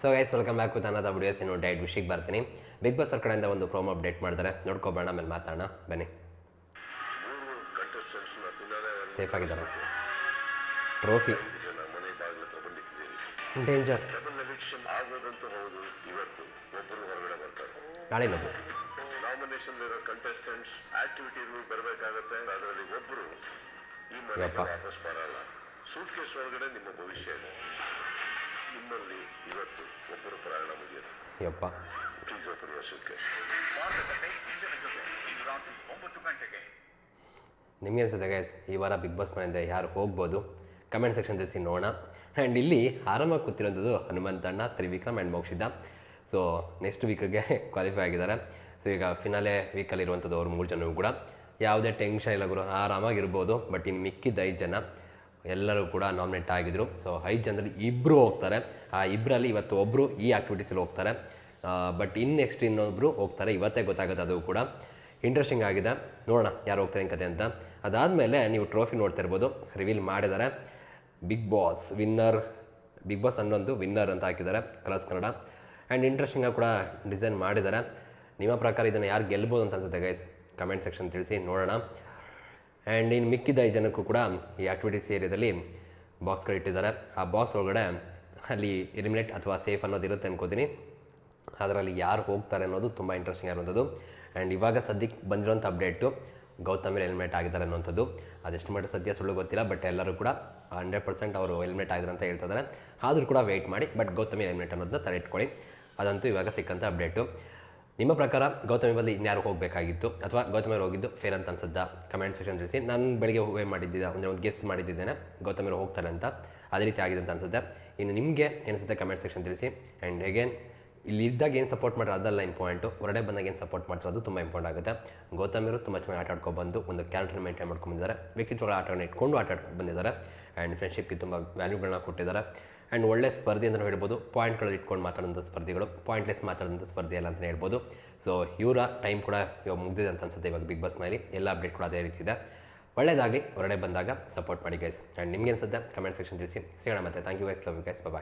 So guys welcome back with ಅನ್ನದ videos ಇನ್ನು diet ವಿಷಯಕ್ಕೆ ಬರ್ತೀನಿ. ಬಿಗ್ ಬಾಸ್ ಅವ್ರ ಕಡೆಯಿಂದ ಒಂದು ಪ್ರೋಮೋ ಅಪ್ಡೇಟ್ ಮಾಡ್ತಾರೆ. ನೋಡ್ಕೊಬೋಣ ಆಮೇಲೆ ಮಾತಾಡೋಣ. ಬನ್ನಿ. ಸೇಫ್ ಆಗಿದ್ದಾರೆ. ಟ್ರೋಫಿ ಡೇಂಜರ್ ನಾಳೆ ನೋಡು ನಾಮಿನೇಷನ್ ಇರೋ ಕಂಟೆಸ್ಟೆಂಟ್ಸ್ ಆಕ್ಟಿವಿಟಿ ಬರಬೇಕಾಗತ್ತೆ ಅದರಲ್ಲಿ ಒಬ್ಬರು ಈ ಮನೆ. ವಾಪಸ್ ಬರಲ್ಲ ಸೂಟ್ ಕೇಸ್ ಒಳಗಡೆ ನಿಮ್ಮ ಭವಿಷ್ಯ ಇದೆ. ಯಪ್ಪ. ನಿಮಗೆ ಅನಿಸುತ್ತೆ ಗೈಸ್ ಈ ವಾರ ಬಿಗ್ ಬಾಸ್ ಮನೆಯಿಂದ ಯಾರು ಹೋಗ್ಬೋದು? ಕಮೆಂಟ್ ಸೆಕ್ಷನ್ ತಿಳಿಸಿ ನೋಡೋಣ. ಆ್ಯಂಡ್ ಇಲ್ಲಿ ಆರಾಮಾಗಿ ಕೂತಿರೋಂಥದ್ದು ಹನುಮಂತಣ್ಣ Trivikram and Mokshita. So next ವೀಕಿಗೆ qualify ಆಗಿದ್ದಾರೆ. ಸೊ ಈಗ ಫಿನಾಲೆ ವೀಕಲ್ಲಿ ಇರುವಂಥದ್ದು ಅವ್ರು ಮೂರು ಜನರು ಕೂಡ. ಯಾವುದೇ ಟೆನ್ಷನ್ ಇಲ್ಲ ಗುರು, ಆರಾಮಾಗಿರ್ಬೋದು ಬಟ್ ಇನ್ನು ಮಿಕ್ಕಿದ್ದ ಐದು ಜನ. ಎಲ್ಲರೂ ಕೂಡ ನಾಮಿನೇಟ್ ಆಗಿದ್ದರು ಸೊ ಐದು ಜನರಲ್ಲಿ ಇಬ್ಬರು ಹೋಗ್ತಾರೆ. ಆ ಇಬ್ಬರಲ್ಲಿ ಇವತ್ತು ಒಬ್ಬರು ಈ ಆ್ಯಕ್ಟಿವಿಟೀಸಲ್ಲಿ ಹೋಗ್ತಾರೆ. ಬಟ್ ಇನ್ನು ನೆಕ್ಸ್ಟ್ ಇನ್ನೊಬ್ಬರು ಹೋಗ್ತಾರೆ. ಇವತ್ತೇ ಗೊತ್ತಾಗುತ್ತೆ ಅದು ಕೂಡ. ಇಂಟ್ರೆಸ್ಟಿಂಗ್ ಆಗಿದೆ. ನೋಡೋಣ ಯಾರು ಹೋಗ್ತಾರೆ ಕತೆ ಅಂತ. ಅದಾದಮೇಲೆ ನೀವು ಟ್ರೋಫಿ ನೋಡ್ತಾ ಇರ್ಬೋದು ರಿವೀಲ್ ಮಾಡಿದ್ದಾರೆ. Bigg Boss winner Bigg Boss ಅನ್ನೊಂದು ವಿನ್ನರ್ ಅಂತ ಹಾಕಿದ್ದಾರೆ ಕಲರ್ಸ್ ಕನ್ನಡ ಆ್ಯಂಡ್ ಇಂಟ್ರೆಸ್ಟಿಂಗಾಗಿ ಕೂಡ ಡಿಸೈನ್ ಮಾಡಿದ್ದಾರೆ. ನಿಮ್ಮ ಪ್ರಕಾರ ಇದನ್ನು ಯಾರು ಗೆಲ್ಬೋದು ಅಂತ ಅನ್ಸುತ್ತೆ ಗೈಸ್ ಕಮೆಂಟ್ ಸೆಕ್ಷನ್ ತಿಳಿಸಿ ನೋಡೋಣ. ಆ್ಯಂಡ್ ಇನ್ನು ಮಿಕ್ಕಿದ ಐದು ಜನಕ್ಕೂ ಕೂಡ ಈ ಆ್ಯಕ್ಟಿವಿಟೀಸ್ ಏರಿಯಾದಲ್ಲಿ ಬಾಕ್ಸ್ಗಳು ಇಟ್ಟಿದ್ದಾರೆ. ಆ ಬಾಕ್ಸ್ ಒಳಗಡೆ ಅಲ್ಲಿ ಎಲಿಮಿನೇಟ್ ಅಥವಾ ಸೇಫ್ ಅನ್ನೋದು ಇರುತ್ತೆ ಅನ್ಕೋತೀನಿ. ಅದರಲ್ಲಿ ಯಾರು ಹೋಗ್ತಾರೆ ಅನ್ನೋದು ತುಂಬ ಇಂಟ್ರೆಸ್ಟಿಂಗ್ ಆಗಿರುವಂಥದ್ದು. ಆ್ಯಂಡ್ ಇವಾಗ ಸದ್ಯಕ್ಕೆ ಬಂದಿರೋಂಥ ಅಪ್ಡೇಟು ಗೌತಮಿ ಎಲಿಮಿನೇಟ್ ಆಗಿದ್ದಾರೆ ಅನ್ನೋಂಥದ್ದು ಅದೆಷ್ಟು ಮಟ್ಟ ಸದ್ಯ ಸುಳ್ಳು ಗೊತ್ತಿಲ್ಲ ಬಟ್ ಎಲ್ಲರೂ ಕೂಡ ಹಂಡ್ರೆಡ್ ಪರ್ಸೆಂಟ್ ಅವರು ಎಲಿಮಿನೇಟ್ ಆಗಿದ್ದಾರೆ ಅಂತ ಹೇಳ್ತಿದ್ದಾರೆ ಆದರೂ ಕೂಡ ವೆಯ್ಟ್ ಮಾಡಿ ಬಟ್ ಗೌತಮಿ ಎಲಿಮಿನೇಟ್ ಅನ್ನೋದನ್ನ ತಲೆ ಇಟ್ಕೊಳ್ಳಿ ಅದಂತೂ ಇವಾಗ ಸಿಕ್ಕಂಥ ಅಪ್ಡೇಟು ನಿಮ್ಮ ಪ್ರಕಾರ ಗೌತಮಿ ಬಲ್ಲಿ ಇನ್ಯಾರು ಹೋಗಬೇಕಾಗಿತ್ತು? ಅಥವಾ ಗೌತಮಿ ಅವ್ರು ಹೋಗಿದ್ದು ಫೇರ್ ಅಂತ ಅನ್ಸುತ್ತಾ ಕಮೆಂಟ್ ಸೆಕ್ಷನ್ ತಿಳಿಸಿ. ನಾನು ಬೆಳಿಗ್ಗೆ ಹೂವೇ ಮಾಡಿದ್ದೆ ಅಂದರೆ ಒಂದು ಗೆಸ್ ಮಾಡಿದ್ದೇನೆ ಗೌತಮಿ ಅವ್ರು ಹೋಗ್ತಾರೆ ಅಂತ. ಅದೇ ರೀತಿ ಆಗಿದೆ ಅಂತ ಅನ್ಸುತ್ತೆ. ಇನ್ನು ನಿಮಗೆ ಏನಿಸುತ್ತೆ ಕಮೆಂಟ್ ಸೆಕ್ಷನ್ ತಿಳಿಸಿ. ಆ್ಯಂಡ್ ಅಗೇನ್ ಇಲ್ಲಿ ಇದ್ದಾಗ ಏನು ಸಪೋರ್ಟ್ ಮಾಡ್ರೆ ಅದಲ್ಲ ಇಂಪಾರ್ಟೆಂಟು ಹೊರಡೆ ಬಂದಾಗ ಏನು ಸಪೋರ್ಟ್ ಮಾಡ್ತಿರೋದು ತುಂಬ ಇಂಪಾರ್ಟೆಂಟ್ ಆಗುತ್ತೆ. ಗೌತಮಿರು ತುಂಬ ಚೆನ್ನಾಗಿ ಆಟ ಬಂದು ಒಂದು ಕ್ಯಾರೆಕ್ಟರ್ ಮೇಂಟೈನ್ ಮಾಡ್ಕೊಂಡಿದ್ದಾರೆ ವ್ಯಕ್ತಿತ್ವಗಳ ಆಟವನ್ನು ಇಟ್ಕೊಂಡು ಆಟ ಆಡ್ಕೊಂಡು ಬಂದಿದ್ದಾರೆ. ಆ್ಯಂಡ್ ಫ್ರೆಂಡ್ಶಿಪ್ಗೆ ತುಂಬ ವ್ಯಾಲ್ಯೂಗಳನ್ನ ಕೊಟ್ಟಿದ್ದಾರೆ. ಆ್ಯಂಡ್ ಒಳ್ಳೆ ಸ್ಪರ್ಧೆ ಅಂತಲೂ ಹೇಳ್ಬೋದು. ಪಾಯಿಂಟ್ಗಳು ಇಟ್ಕೊಂಡು ಮಾತಾಡೋಂಥ ಸ್ಪರ್ಧೆಗಳು. ಪಾಯಿಂಟ್ಲೆಸ್ ಮಾತಾಡೋಂಥ ಸ್ಪರ್ಧೆ ಅಲ್ಲ ಅಂತಲೇ ಹೇಳ್ಬೋದು. ಸೊ ಇವರ ಟೈಮ್ ಕೂಡ ಇವಾಗ ಮುಗ್ದಿದೆ ಅಂತ ಅನ್ಸುತ್ತೆ ಇವಾಗ ಬಿಗ್ ಬಾಸ್ ಮೇಲೆ. ಎಲ್ಲ ಅಪ್ಡೇಟ್ ಕೂಡ ಅದೇ ರೀತಿ ಇದೆ. ಒಳ್ಳೆಯದಾಗಲಿ ಹೊರಡೆ ಬಂದಾಗ ಸಪೋರ್ಟ್ ಮಾಡಿ ಗೈಸ್ ಆ್ಯಂಡ್ ನಿಮಗೆ ಅನ್ಸುತ್ತೆ? ಕಮೆಂಟ್ ಸೆಕ್ಷನ್ ತಿಳಿಸಿ. ಸಿಗೋಣ ಮತ್ತೆ. Thank you guys love you guys bye